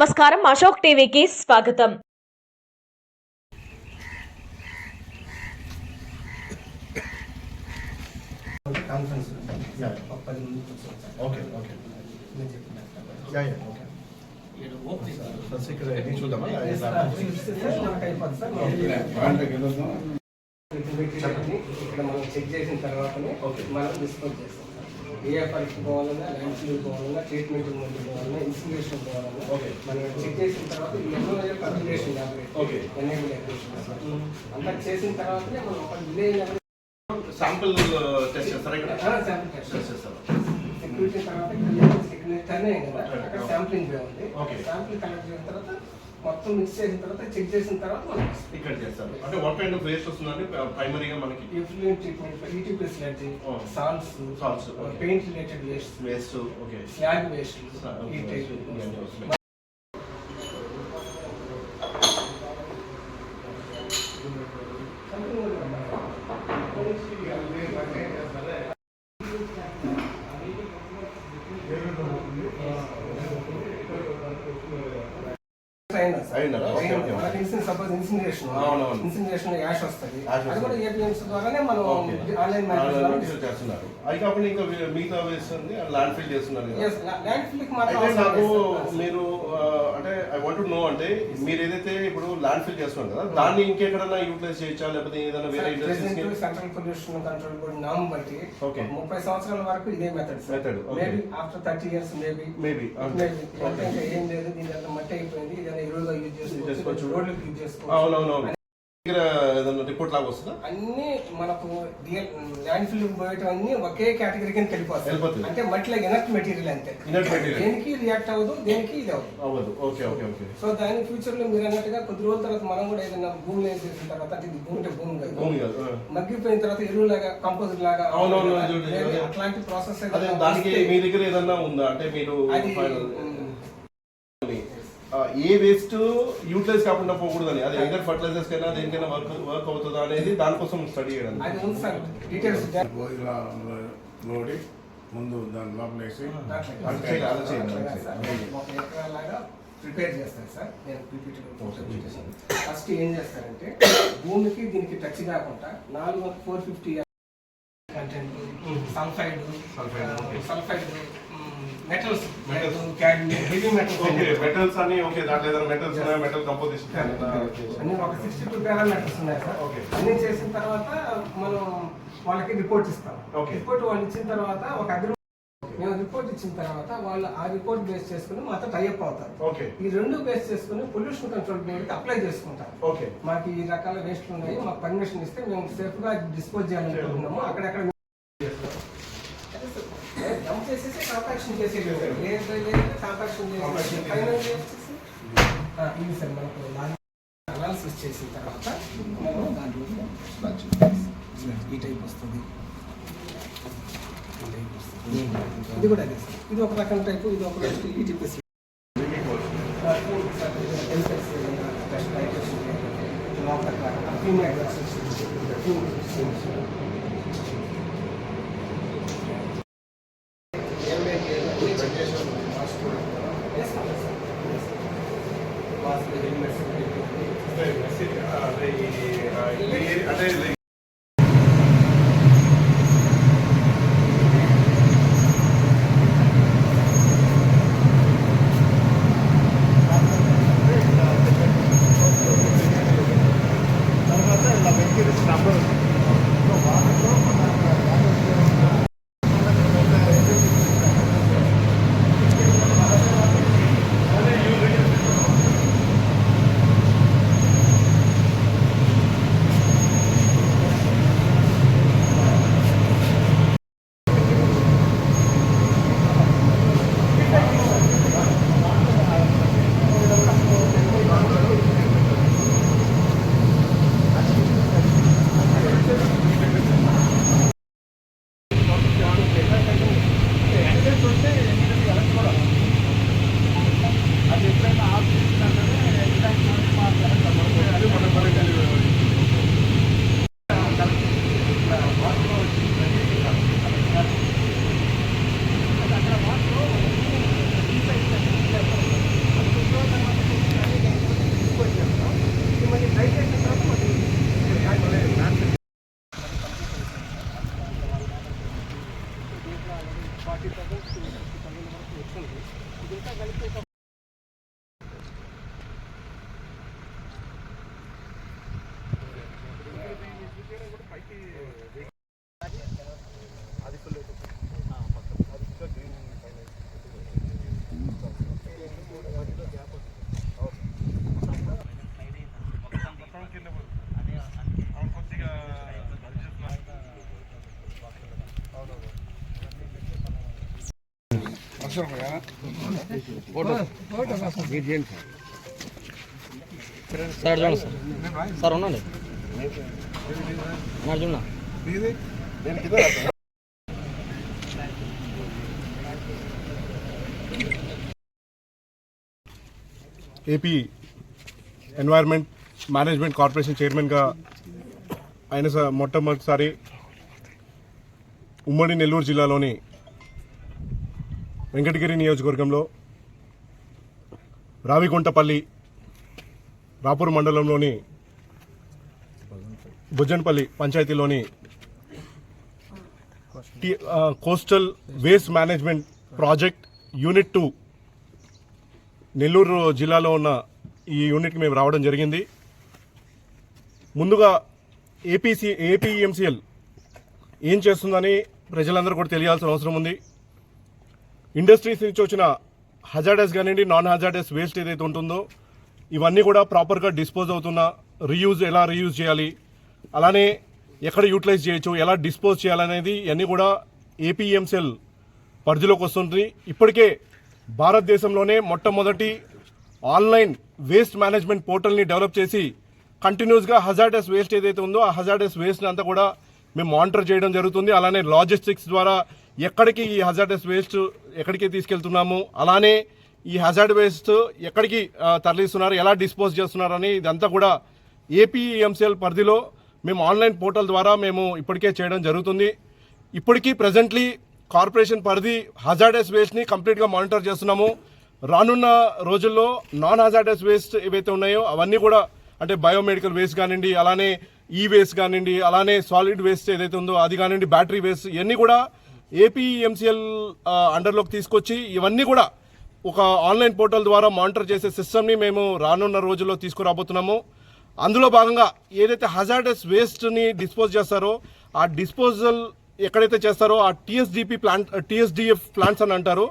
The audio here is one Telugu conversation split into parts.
నమస్కారం. అశోక్ టీవీకి స్వాగతం. Conference okay. Okay yeah yeah okay ఇక్కడ మనం చెక్ చేసిన తర్వాతనే మనం డిస్పోజ్ చేస్తాం ఏ పరీక్ష పోవాలన్నా ల్యాండ్ ఫీల్ పోవాలన్నా ట్రీట్మెంట్ ముందు పోవాలన్నా ఇన్సులేషన్ పోవాలన్నా. Okay. మనం చెక్ చేసిన తర్వాత ఎన్నో అప్లికేషన్ Okay. ఎనేబుల్ అప్లికేషన్ అంతా చేసిన తర్వాతనే మనం ఒక విలేజ్ శాంపుల్ టెస్ట్ చేస్తారా ఇక్కడ? శాంపుల్ టెస్ట్ టెస్ట్ చేస్తారా? సెక్యూరిటీ తర్వాత ఇక్కడ టర్న్ అయ్యింది కదా. అక్కడ శాంప్లింగ్ ఉంది. శాంప్లింగ్ కలెక్ట్ చేసిన తర్వాత మొత్తం మిక్స్ చేసిన తర్వాత చెక్ చేసిన తర్వాత మనం ఇక్కడ చేస్తారు అంటే వాట్ కైండ్ ఆఫ్ వేస్ట్ వస్తుందంటే ప్రైమరీగా మనకి influent treatment ET plus allergy Oh. Salts Salts, okay. Paint related waste waste okay slag waste okay. ఈ టైప్ ఇవన్నీ వస్తున్నాయి. సపోజ్ ఇన్సినరేషన్ అవునవును. ఇన్సినరేషన్ యాష్ వస్తుంది అది కూడా వస్తుంది. ఏపీఎంస్ ద్వారానే మనం. ఆన్లైన్ చేస్తున్నారు అది కాకుండా ఇంకా మిగతా వేస్ట్ ఉంది ల్యాండ్ ఫిల్ చేస్తున్నారు ల్యాండ్ నాకు. మీరు అంటే ఐ వాంట్ నో అంటే మీరు ఏదైతే ఇప్పుడు ల్యాండ్ ఫిల్ చేస్తున్నారు కదా దాన్ని ఇంకెక్కడన్నా యూటిలైజ్ చేయొచ్చా? లేకపోతే ఏదైనా వేరే industries central pollution control board నామ్ బట్టి Okay. ముప్పై సంవత్సరాల వరకు ఇదే method okay. Maybe after thirty years maybe maybe ఏం లేదు దీని అంత మట్టి అయిపోయింది ఇదైనా ఎరువుగా యూజ్ చేసుకోవచ్చు. రోడ్లకు యూజ్ చేసుకోవచ్చు. అవునవునవును. దగ్గర ఏదైనా రిపోర్ట్ లాగా వస్తుందా అన్ని మనకు ల్యాండ్ ఫిల్ పోయేటవన్నీ ఒకే కేటగిరీ కింద వెళ్ళిపోతుంది. అంటే మట్టిలో ఎనర్ట్ మెటీరియల్ అంతే Inert material. దేనికి రియాక్ట్ అవ్వదు దేనికి ఇది అవ్వదు అవ్వదు ఓకే ఓకే ఓకే సో దాని ఫ్యూచర్లో మీరు అన్నట్టుగా కొద్ది రోజుల తర్వాత మనం కూడా ఏదైనా భూమి ఏం చేసిన తర్వాత అంటే ఇది భూమి అంటే భూమి కాదు. భూమి కాదు. మగ్గిపోయిన తర్వాత ఎరువులాగా కంపోజర్ లాగా అవునవును. అట్లాంటి ప్రాసెస్ దానికి మీ దగ్గర ఏదన్నా ఉందా అంటే మీరు అది final- ఉమ్, ఆ, ఏ వేస్ట్ యూటిలైజ్ కాకుండా పోకూడదని. అది ఎయిదర్ ఫర్టిలైజర్స్ కైనా దేనికైనా వర్క్ వర్క్ అవుతుందా అనేది దానికోసం స్టడీ ఇలా లోడి ముందు దాని లోపల వేసి ప్రిపేర్ చేస్తారు సార్. నేను ప్రిపేర్ ఫస్ట్ ఏం చేస్తారంటే భూమికి దీనికి టచ్ కాకుండా నాలుగు four fifty content sulphide okay. Sulphide metals heavy okay metals metals అని ఓకే దాంట్లో ఏదైనా మెటల్స్ ఉన్నాయి? మెటల్ కంపోజిషన్ అన్ని ఒక సిక్స్టీ టూ పారామీటర్స్ ఉన్నాయి సార్. Okay. అన్ని చేసిన తర్వాత మనం వాళ్ళకి రిపోర్ట్ ఇస్తాం. Okay. రిపోర్ట్ వాళ్ళు ఇచ్చిన తర్వాత ఒక అగ్రి మేము రిపోర్ట్ ఇచ్చిన తర్వాత వాళ్ళు ఆ రిపోర్ట్ బేస్ చేసుకుని మాతో టైఅప్ అవుతారు. ఓకే ఈ రెండు బేస్ చేసుకుని పొల్యూషన్ కంట్రోల్ బోర్డుకి అప్లై చేసుకుంటాం ఓకే మాకు ఈ రకాల వేస్ట్లు ఉన్నాయి. మాకు పర్మిషన్ ఇస్తే మేము సేఫ్గా డిస్పోజ్ చేయాలనుకుంటున్నాము. అక్కడక్కడ చేసేసి చేసి ఫైనల్ ఇది సార్ మనకు అనాలిసిస్ చేసిన తర్వాత మనం దాంట్లో ఈ టైప్ వస్తుంది ఈ టైప్ వస్తుంది. ఇది కూడా అదే సార్ ఇది ఒక రకం టైపు ఇది ఒక రకం ఈ టైప్ అంటే సార్ చూడండి సార్. సార్ ఉండండి. మరి చూడండి. ఏపీ ఎన్వైర్న్మెంట్ మేనేజ్మెంట్ కార్పొరేషన్ చైర్మన్గా ఆయన మొట్టమొదటిసారి ఉమ్మడి నెల్లూరు జిల్లాలోని వెంకటగిరి నియోజకవర్గంలో రావిగుంటపల్లి రాపూర్ మండలంలోని Bhujanpalli పంచాయతీలోని coastal waste management project unit two Nellore జిల్లాలో ఉన్న ఈ యూనిట్కి మేము రావడం జరిగింది. ముందుగా ఏపీసీ ఏపీఎంసీఎల్ ఏం చేస్తుందని ప్రజలందరూ కూడా తెలియాల్సిన అవసరం ఉంది. ఇండస్ట్రీస్ నుంచి వచ్చిన హజార్డస్ కానివ్వండి నాన్ హజార్డస్ వేస్ట్ ఏదైతే ఉంటుందో ఇవన్నీ కూడా ప్రాపర్గా డిస్పోజ్ అవుతున్న రీయూజ్ ఎలా రీయూజ్ చేయాలి అలానే ఎక్కడ యూటిలైజ్ చేయొచ్చు ఎలా డిస్పోజ్ చేయాలనేది ఇవన్నీ కూడా ఏపీఎంసెల్ పరిధిలోకి వస్తుంది. ఇప్పటికే భారతదేశంలోనే మొట్టమొదటి ఆన్లైన్ వేస్ట్ మేనేజ్మెంట్ పోర్టల్ని డెవలప్ చేసి కంటిన్యూస్గా హజార్డస్ వేస్ట్ ఏదైతే ఉందో ఆ హజార్డస్ వేస్ట్ని అంతా కూడా మేము మానిటర్ చేయడం జరుగుతుంది. అలానే లాజిస్టిక్స్ ద్వారా ఎక్కడికి ఈ హజార్డస్ వేస్ట్ ఎక్కడికి తీసుకెళ్తున్నాము? అలానే ఈ హజార్డ్ వేస్ట్ ఎక్కడికి తరలిస్తున్నారు? ఎలా డిస్పోజ్ చేస్తున్నారు అని ఇదంతా కూడా ఏపీఎంసీఎల్ పరిధిలో మేము ఆన్లైన్ పోర్టల్ ద్వారా మేము ఇప్పటికే చేయడం జరుగుతుంది. ఇప్పటికీ ప్రజెంట్లీ కార్పొరేషన్ పరిధి హజార్డస్ వేస్ట్ని కంప్లీట్గా మానిటర్ చేస్తున్నాము. రానున్న రోజుల్లో నాన్ హజార్డస్ వేస్ట్ ఏవైతే ఉన్నాయో అవన్నీ కూడా అంటే బయోమెడికల్ వేస్ట్ కానివ్వండి అలానే ఈ వేస్ట్ కానివ్వండి అలానే సాలిడ్ వేస్ట్ ఏదైతే ఉందో అది కానివ్వండి బ్యాటరీ వేస్ట్ ఇవన్నీ కూడా ఏపీఎంసీఎల్ అండర్లోకి తీసుకొచ్చి ఇవన్నీ కూడా ఒక ఆన్లైన్ పోర్టల్ ద్వారా మానిటర్ చేసే సిస్టమ్ని మేము రానున్న రోజుల్లో తీసుకురాబోతున్నాము. అందులో భాగంగా ఏదైతే హజార్డస్ వేస్ట్ని డిస్పోజ్ చేస్తారో ఆ డిస్పోజల్ ఎక్కడైతే చేస్తారో ఆ టీఎస్డిపి ప్లాంట్ టీఎస్డిఎఫ్ ప్లాంట్స్ అని అంటారు.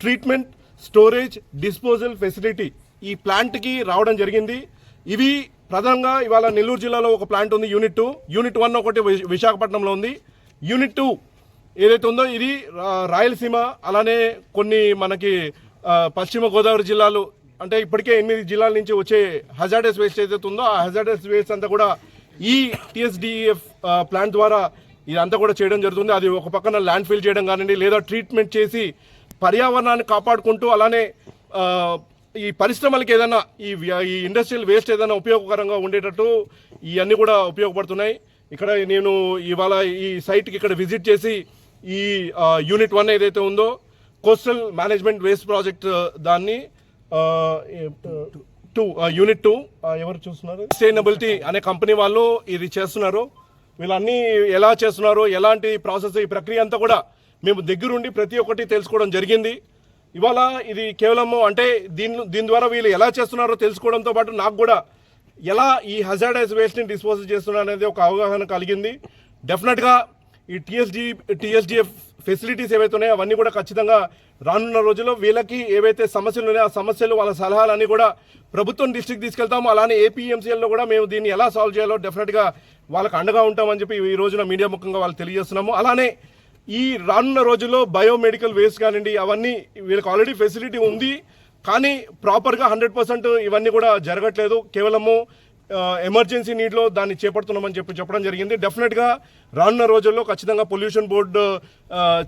ట్రీట్మెంట్ స్టోరేజ్ డిస్పోజల్ ఫెసిలిటీ ఈ ప్లాంట్కి రావడం జరిగింది. ఇవి ప్రధానంగా ఇవాళ నెల్లూరు జిల్లాలో ఒక ప్లాంట్ ఉంది యూనిట్ టూ. యూనిట్ వన్ ఒకటి విశాఖపట్నంలో ఉంది. యూనిట్ టూ ఏదైతే ఉందో ఇది రాయలసీమ అలానే కొన్ని మనకి పశ్చిమ గోదావరి జిల్లాలు అంటే ఇప్పటికే ఎనిమిది జిల్లాల నుంచి వచ్చే హజార్డస్ వేస్ట్ ఏదైతే ఉందో ఆ హజార్డస్ వేస్ట్ అంతా కూడా ఈ టీఎస్డిఎఫ్ ప్లాంట్ ద్వారా ఇదంతా కూడా చేయడం జరుగుతుంది. అది ఒక పక్కన ల్యాండ్ ఫిల్ చేయడం కానివ్వండి లేదా ట్రీట్మెంట్ చేసి పర్యావరణాన్ని కాపాడుకుంటూ అలానే ఈ పరిశ్రమలకి ఏదైనా ఈ ఈ ఇండస్ట్రియల్ వేస్ట్ ఏదైనా ఉపయోగకరంగా ఉండేటట్టు ఇవన్నీ కూడా ఉపయోగపడుతున్నాయి. ఇక్కడ నేను ఇవాళ ఈ సైట్కి ఇక్కడ విజిట్ చేసి ఈ యూనిట్ వన్ ఏదైతే ఉందో కోస్టల్ మేనేజ్మెంట్ వేస్ట్ ప్రాజెక్ట్ దాన్ని టూ యూనిట్ టూ ఎవరు చూస్తున్నారు? సస్టైనబిలిటీ అనే కంపెనీ వాళ్ళు ఇది చేస్తున్నారు. వీళ్ళన్నీ ఎలా చేస్తున్నారు? ఎలాంటి ప్రాసెస్ ఈ ప్రక్రియ అంతా కూడా మేము దగ్గరుండి ప్రతి ఒక్కటి తెలుసుకోవడం జరిగింది. ఇవాళ ఇది కేవలము అంటే దీని దీని ద్వారా వీళ్ళు ఎలా చేస్తున్నారో తెలుసుకోవడంతో పాటు నాకు కూడా ఎలా ఈ హజార్డైజ్ వేస్ట్ని డిస్పోజ్ చేస్తున్నారు అనేది ఒక అవగాహన కలిగింది. డెఫినెట్గా ఈ టీఎస్డి టీఎస్డిఎఫ్ ఫెసిలిటీస్ ఏవైతే ఉన్నాయో అవన్నీ కూడా ఖచ్చితంగా రానున్న రోజుల్లో వీళ్ళకి ఏవైతే సమస్యలు ఉన్నాయో ఆ సమస్యలు వాళ్ళ సలహాలన్నీ కూడా ప్రభుత్వం డిస్టిక్ తీసుకెళ్తాము. అలానే ఏపీఎంసీఎల్లో కూడా మేము దీన్ని ఎలా సాల్వ్ చేయాలో డెఫినెట్గా వాళ్ళకి అండగా ఉంటామని చెప్పి ఈ రోజున మీడియా ముఖంగా వాళ్ళు తెలియజేస్తున్నాము. అలానే ఈ రానున్న రోజుల్లో బయోమెడికల్ వేస్ట్ కానివ్వండి అవన్నీ వీళ్ళకి ఆల్రెడీ ఫెసిలిటీ ఉంది. కానీ ప్రాపర్గా హండ్రెడ్ పర్సెంట్ ఇవన్నీ కూడా జరగట్లేదు. కేవలము ఎమర్జెన్సీ నీడ్లో దాన్ని చేపడుతున్నామని చెప్పి చెప్పడం జరిగింది. డెఫినెట్గా రానున్న రోజుల్లో ఖచ్చితంగా పొల్యూషన్ బోర్డు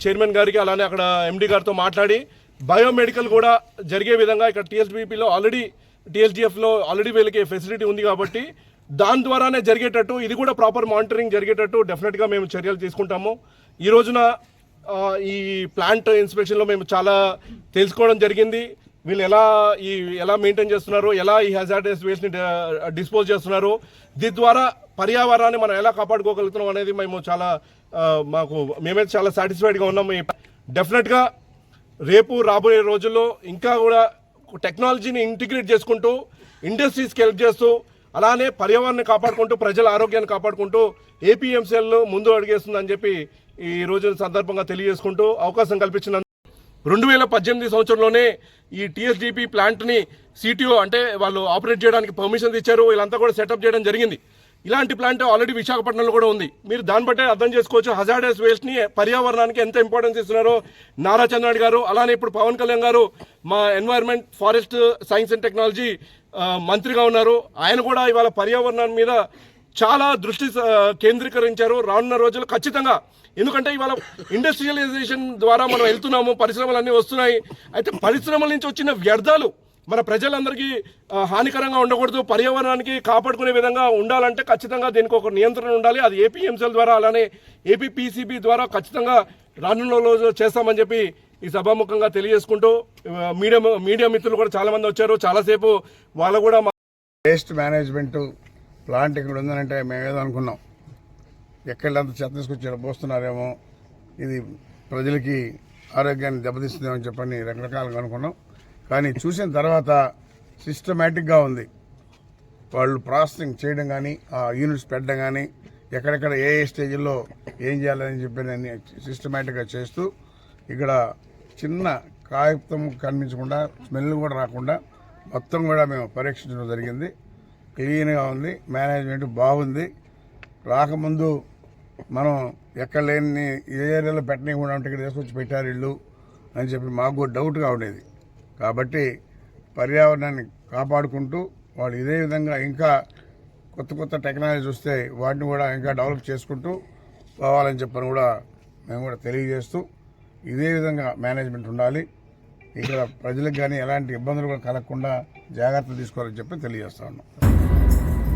చైర్మన్ గారికి అలానే అక్కడ ఎండి గారితో మాట్లాడి బయోమెడికల్ కూడా జరిగే విధంగా ఇక్కడ టీఎస్బీపీలో ఆల్రెడీ టీఎస్డిఎఫ్లో ఆల్రెడీ వీళ్ళకి ఫెసిలిటీ ఉంది కాబట్టి దాని ద్వారానే జరిగేటట్టు ఇది కూడా ప్రాపర్ మానిటరింగ్ జరిగేటట్టు డెఫినెట్గా మేము చర్యలు తీసుకుంటాము. ఈ రోజున ఈ ప్లాంట్ ఇన్స్పెక్షన్లో మేము చాలా తెలుసుకోవడం జరిగింది. వీళ్ళు ఎలా ఈ ఎలా మెయింటైన్ చేస్తున్నారు? ఎలా ఈ హెజార్డస్ వేస్ట్ని డిస్పోజ్ చేస్తున్నారు? దీని ద్వారా పర్యావరణాన్ని మనం ఎలా కాపాడుకోగలుగుతున్నాం అనేది మేము చాలా మాకు మేమైతే చాలా సాటిస్ఫైడ్గా ఉన్నాము డెఫినెట్గా రేపు రాబోయే రోజుల్లో ఇంకా కూడా టెక్నాలజీని ఇంటిగ్రేట్ చేసుకుంటూ ఇండస్ట్రీస్కి హెల్ప్ చేస్తూ అలానే పర్యావరణాన్ని కాపాడుకుంటూ ప్రజల ఆరోగ్యాన్ని కాపాడుకుంటూ ఏపీఎంసీఎల్ ముందు అడిగేస్తుందని చెప్పి ఈ రోజు సందర్భంగా తెలియజేసుకుంటూ అవకాశం కల్పించిన రెండు వేల పద్దెనిమిది సంవత్సరంలోనే ఈ టీఎస్డిపి ప్లాంట్ని సిటిఓ అంటే వాళ్ళు ఆపరేట్ చేయడానికి పర్మిషన్ ఇచ్చారు. వీళ్ళంతా కూడా సెటప్ చేయడం జరిగింది. ఇలాంటి ప్లాంట్ ఆల్రెడీ విశాఖపట్నంలో కూడా ఉంది. మీరు దాన్ని బట్టే అర్థం చేసుకోవచ్చు. హజార్డస్ వేస్ట్ని పర్యావరణానికి ఎంత ఇంపార్టెన్స్ ఇస్తున్నారో నారా చంద్రనాయుడు గారు అలానే ఇప్పుడు పవన్ కళ్యాణ్ గారు మా environment forest science and technology మంత్రిగా ఉన్నారు. ఆయన కూడా ఇవాళ పర్యావరణం మీద చాలా దృష్టి కేంద్రీకరించారు రానున్న రోజులు ఖచ్చితంగా. ఎందుకంటే ఇవాళ ఇండస్ట్రియలైజేషన్ ద్వారా మనం వెళ్తున్నాము పరిశ్రమలు అన్నీ వస్తున్నాయి. అయితే పరిశ్రమల నుంచి వచ్చిన వ్యర్థాలు మన ప్రజలందరికీ హానికరంగా ఉండకూడదు పర్యావరణానికి కాపాడుకునే విధంగా ఉండాలంటే ఖచ్చితంగా దీనికి ఒక నియంత్రణ ఉండాలి. అది ఏపీఎంసీల ద్వారా అలానే ఏపీపీసీబీ ద్వారా ఖచ్చితంగా రానున్న రోజు చేస్తామని చెప్పి ఈ సభాముఖంగా తెలియజేసుకుంటూ మీడియా మీడియా మిత్రులు కూడా చాలామంది వచ్చారు. చాలాసేపు వాళ్ళు కూడా మా వేస్ట్ మేనేజ్మెంట్ ప్లాంట్ ఇక్కడ ఉందనంటే మేమేదో అనుకున్నాం. ఎక్కడంత చెత్త తీసుకొచ్చి పోస్తున్నారేమో ఇది ప్రజలకి ఆరోగ్యాన్ని దెబ్బతీస్తుందేమో అని చెప్పని రకరకాలుగా అనుకున్నాం. కానీ చూసిన తర్వాత సిస్టమేటిక్గా ఉంది. వాళ్ళు ప్రాసెసింగ్ చేయడం కానీ ఆ యూనిట్స్ పెట్టడం కానీ ఎక్కడెక్కడ ఏ ఏ స్టేజ్లో ఏం చేయాలని చెప్పి నేను సిస్టమేటిక్గా చేస్తూ ఇక్కడ చిన్న కాగితం కనిపించకుండా స్మెల్ కూడా రాకుండా మొత్తం కూడా మేము పరీక్షించడం జరిగింది. క్లీన్గా ఉంది మేనేజ్మెంట్ బాగుంది. రాకముందు మనం ఎక్కడ లేని ఏ ఏరియాలో పెట్టనీయకుండా ఉంటే ఇక్కడ తీసుకొచ్చి పెట్టారు ఇల్లు అని చెప్పి మాకు కూడా డౌట్గా ఉండేది. కాబట్టి పర్యావరణాన్ని కాపాడుకుంటూ వాళ్ళు ఇదే విధంగా ఇంకా కొత్త కొత్త టెక్నాలజీ వస్తే వాటిని కూడా ఇంకా డెవలప్ చేసుకుంటూ పోవాలని చెప్పని కూడా మేము కూడా తెలియజేస్తూ ఇదే విధంగా మేనేజ్మెంట్ ఉండాలి. ఇక్కడ ప్రజలకు కానీ ఎలాంటి ఇబ్బందులు కూడా కలగకుండా జాగ్రత్తలు తీసుకోవాలని చెప్పి తెలియజేస్తా ఉన్నాం.